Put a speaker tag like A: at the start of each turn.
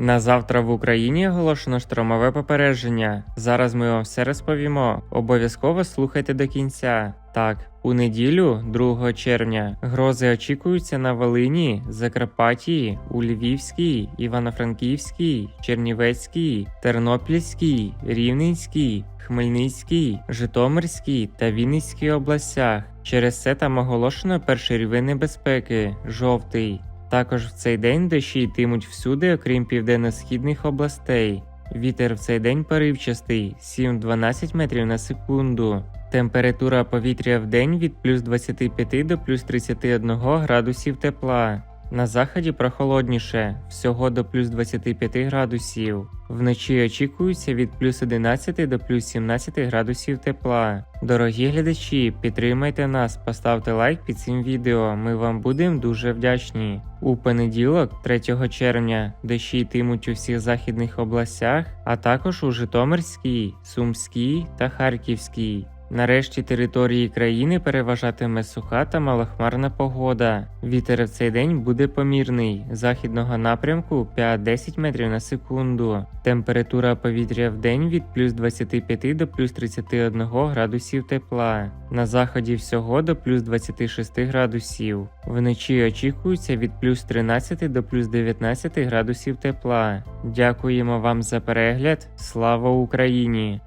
A: На завтра в Україні оголошено штормове попередження. Зараз ми вам все розповімо. Обов'язково слухайте до кінця. Так, у неділю, 2 червня, грози очікуються на Волині, Закарпатті, у Львівській, Івано-Франківській, Чернівецькій, Тернопільській, Рівненській, Хмельницькій, Житомирській та Вінницькій областях. Через це там оголошено перший рівень небезпеки жовтий. Також в цей день дощі йтимуть всюди, окрім південно-східних областей. Вітер в цей день поривчастий 7-12 метрів на секунду. Температура повітря в день від плюс 25 до плюс 31 градусів тепла. На заході прохолодніше, всього до плюс 25 градусів. Вночі очікується від плюс 11 до плюс 17 градусів тепла. Дорогі глядачі, підтримайте нас, поставте лайк під цим відео. Ми вам будемо дуже вдячні. У понеділок, 3 червня, дощі йтимуть у всіх західних областях, а також у Житомирській, Сумській та Харківській. Нарешті території країни переважатиме суха та малохмарна погода. Вітер в цей день буде помірний, західного напрямку 5-10 метрів на секунду. Температура повітря в день від плюс 25 до плюс 31 градусів тепла. На заході всього до плюс 26 градусів. Вночі очікується від плюс 13 до плюс 19 градусів тепла. Дякуємо вам за перегляд. Слава Україні!